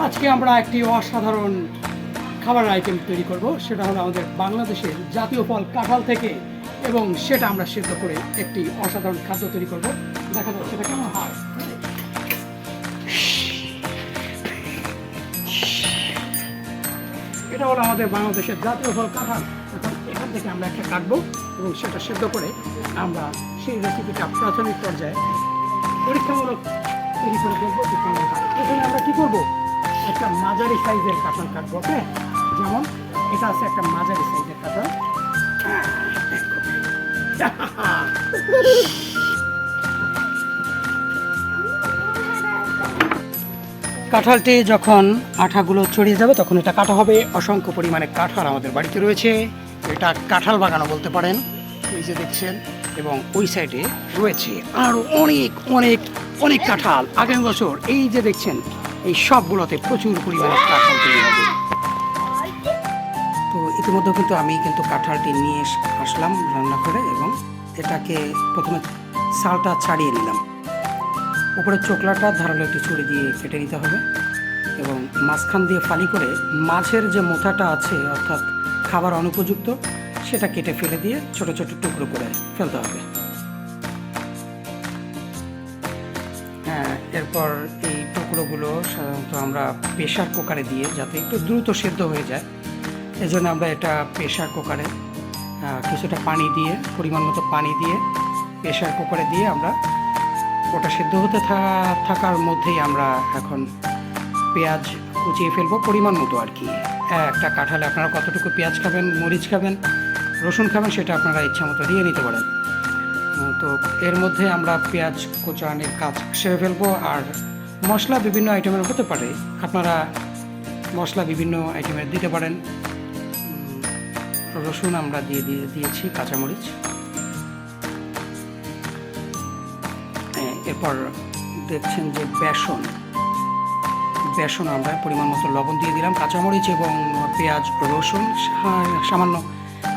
আজকে আমরা একটি অসাধারণ খাবার আইটেম তৈরি করব। সেটা হলো আমাদের বাংলাদেশের জাতীয় ফল কাঁঠাল থেকে এবং সেটা আমরা সেদ্ধ করে একটি অসাধারণ খাদ্য তৈরি করব। দেখা যাচ্ছে সেটা কেমন হয়। এটা হলো আমাদের বাংলাদেশের জাতীয় ফল কাঁঠাল। এখন এখান থেকে আমরা একটা কাটবো এবং সেটা সেদ্ধ করে আমরা সেই রেসিপিটা প্রাথমিক পর্যায়ে পরীক্ষামূলক তৈরি করে হয় এখানে আমরা কী করব? একটা মাঝারি সাইজের কাঁঠাল কাটবো, ওকে? যেমন এটা আছে একটা মাঝারি সাইজের কাঁঠাল। কাঁঠালটি যখন আঠাগুলো ছড়িয়ে যাবে, তখন এটা কাটা হবে। অসংখ্য পরিমাণে কাঁঠাল আমাদের বাড়িতে রয়েছে। এটা কাঁঠাল বাগানও বলতে পারেন। এই যে দেখছেন, এবং ওই সাইডে রয়েছে আরও অনেক অনেক অনেক কাঁঠাল। আগামী বছর এই যে দেখছেন এই সবগুলোতে প্রচুর পরিমাণে কাঁঠাল তৈরি হবে। তো ইতিমধ্যে কিন্তু আমি কিন্তু কাঁঠালটি নিয়ে আসলাম রান্না করে এবং এটাকে প্রথমে সালটা ছাড়িয়ে নিলাম। উপরে চোকলাটা ধারালো একটি ছুরি দিয়ে কেটে নিতে হবে এবং মাঝখান দিয়ে ফালি করে মাছের যে মোথাটা আছে, অর্থাৎ খাবার অনুপযুক্ত, সেটা কেটে ফেলে দিয়ে ছোট ছোট টুকরো করে ফেলতে হবে। হ্যাঁ এরপর এই টুকরোগুলো সাধারণত আমরা প্রেশার কুকারে দিয়ে যাতে একটু দ্রুত সেদ্ধ হয়ে যায় এই জন্য আমরা এটা প্রেশার কুকারে কিছুটা পানি দিয়ে, পরিমাণ মতো পানি দিয়ে প্রেশার কুকারে দিয়ে আমরা ওটা সেদ্ধ হতে থাকার মধ্যেই আমরা এখন পেঁয়াজ কুচিয়ে ফেলব পরিমাণ মতো আর কি। একটা কাঁঠালে আপনারা কতটুকু পেঁয়াজ খাবেন, মরিচ খাবেন, রসুন খাবেন সেটা আপনারা ইচ্ছা মতো দিয়ে নিতে পারেন। তো এর মধ্যে আমরা পেঁয়াজ কোচানোর কাজ সেরে ফেলব আর মশলা বিভিন্ন আইটেমের হতে পারে। আপনারা মশলা বিভিন্ন আইটেমের দিতে পারেন। রসুন আমরা দিয়ে দিয়ে দিয়েছি কাঁচামরিচ। হ্যাঁ, এরপর দেখছেন যে বেসন। বেসন আমরা পরিমাণ মতো লবণ দিয়ে দিলাম কাঁচামরিচ এবং পেঁয়াজ রসুন সামান্য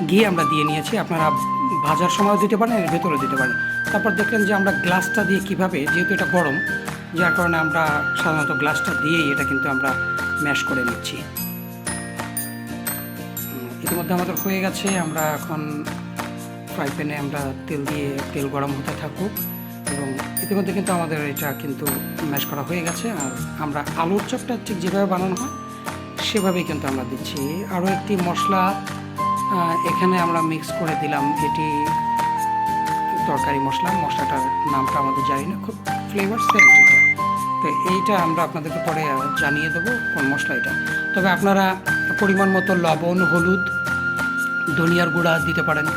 ঘি আমরা দিয়ে নিয়েছি। আপনারা ভাজার সময় দিতে পারেন ভেতরে দিতে পারেন। তারপর দেখলেন যে আমরা গ্লাসটা দিয়ে কীভাবে যেহেতু এটা গরম যার কারণে আমরা সাধারণত গ্লাসটা দিয়েই এটা কিন্তু আমরা ম্যাশ করে নিচ্ছি। ইতিমধ্যে আমাদের হয়ে গেছে। আমরা এখন ফ্রাই প্যানে আমরা তেল দিয়ে তেল গরম হতে থাকুক এবং ইতিমধ্যে কিন্তু আমাদের এটা কিন্তু ম্যাশ করা হয়ে গেছে। আর আমরা আলুর চপটা ঠিক যেভাবে বানানো হয়, সেভাবেই কিন্তু আমরা দিচ্ছি। আরও একটি মশলা এখানে আমরা মিক্স করে দিলাম এটি তরকারি মশলা। মশলাটার নামটা আমাদের জানি না, খুব ফ্লেভার সেন্ট তো এইটা আমরা আপনাদেরকে পরে জানিয়ে দেবো কোন মশলা এটা। তবে আপনারা পরিমাণ মতো লবণ, হলুদ, ধনিয়ার গুঁড়া দিতে পারেন।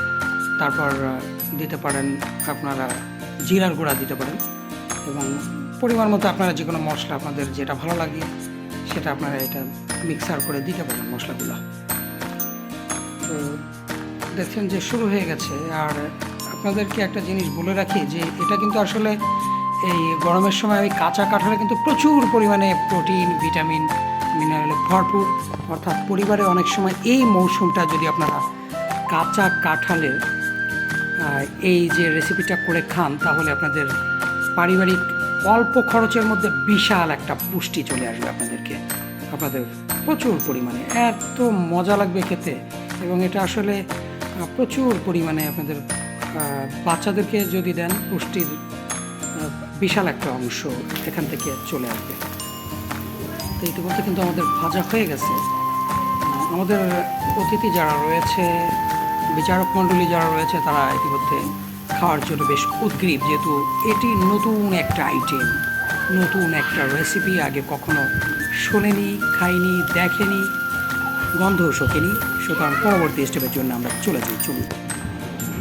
তারপর দিতে পারেন আপনারা জিরার গুঁড়া দিতে পারেন। এবং পরিমাণ মতো আপনারা যে কোনো মশলা আপনাদের যেটা ভালো লাগে, সেটা আপনারা এটা মিক্সার করে দিতে পারেন মশলাগুলো। তো দেখছেন যে শুরু হয়ে গেছে। আর আপনাদেরকে একটা জিনিস বলে রাখি যে, এটা কিন্তু আসলে এই গরমের সময় ওই কাঁচা কাঁঠালে কিন্তু প্রচুর পরিমাণে প্রোটিন, ভিটামিন, মিনারেলে ভরপুর। অর্থাৎ পরিবারে অনেক সময় এই মৌসুমটা যদি আপনারা কাঁচা কাঁঠালের এই যে রেসিপিটা করে খান, তাহলে আপনাদের পারিবারিক অল্প খরচের মধ্যে বিশাল একটা পুষ্টি চলে আসবে আপনাদেরকে। আপনাদের প্রচুর পরিমাণে, এত মজা লাগবে খেতে। এবং এটা আসলে প্রচুর পরিমাণে আপনাদের বাচ্চাদেরকে যদি দেন পুষ্টির বিশাল একটা অংশ এখান থেকে চলে আসবে। তো ইতিমধ্যে কিন্তু আমাদের ভাজা হয়ে গেছে। আমাদের অতিথি যারা রয়েছে, বিচারক মণ্ডলী যারা রয়েছে, তারা ইতিমধ্যে খাওয়ার জন্য বেশ উদ্গ্রীব, যেহেতু এটি নতুন একটা আইটেম নতুন একটা রেসিপি আগে কখনো শোনেনি, খাইনি, দেখেনি, গন্ধও শোকেনি। সুতরাং পরবর্তী স্টেপের জন্য আমরা চলে যাই, চলুন।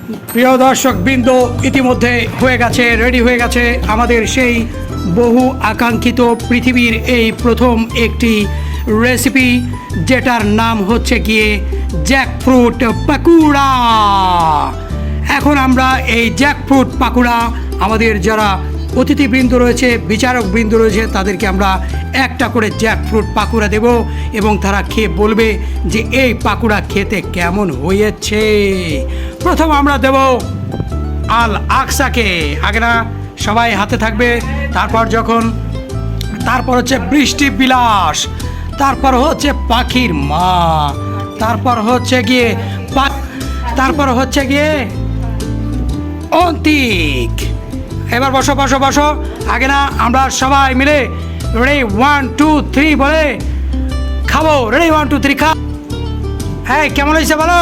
প্রিয় দর্শক বৃন্দ ইতিমধ্যে হয়ে গেছে রেডি হয়ে গেছে আমাদের সেই বহু আকাঙ্ক্ষিত পৃথিবীর এই প্রথম একটি রেসিপি যেটার নাম হচ্ছে গিয়ে জ্যাকফ্রুট পাকুড়া। এখন আমরা এই জ্যাকফ্রুট পাকুড়া আমাদের যারা অতিথিবৃন্দ রয়েছে বিচারক বৃন্দ রয়েছে, তাদেরকে আমরা একটা করে জ্যাকফ্রুট পাকুড়া দেব এবং তারা খেয়ে বলবে যে এই পাকুড়া খেতে কেমন হয়েছে। প্রথম আমরা দেব আল আকসাকে। আগে না, সবাই হাতে থাকবে, তারপর যখন, তারপর হচ্ছে বৃষ্টি বিলাস, তারপর হচ্ছে পাখির মা, তারপর হচ্ছে গিয়ে তারপর হচ্ছে গিয়ে অন্তিক। এবার বসো বসো বসো। আগে না, আমরা সবাই মিলে রেডি ওয়ান টু থ্রি বলে খাব। রেডি ওয়ান টু থ্রি খা। হ্যাঁ কেমন হয়েছে বলো?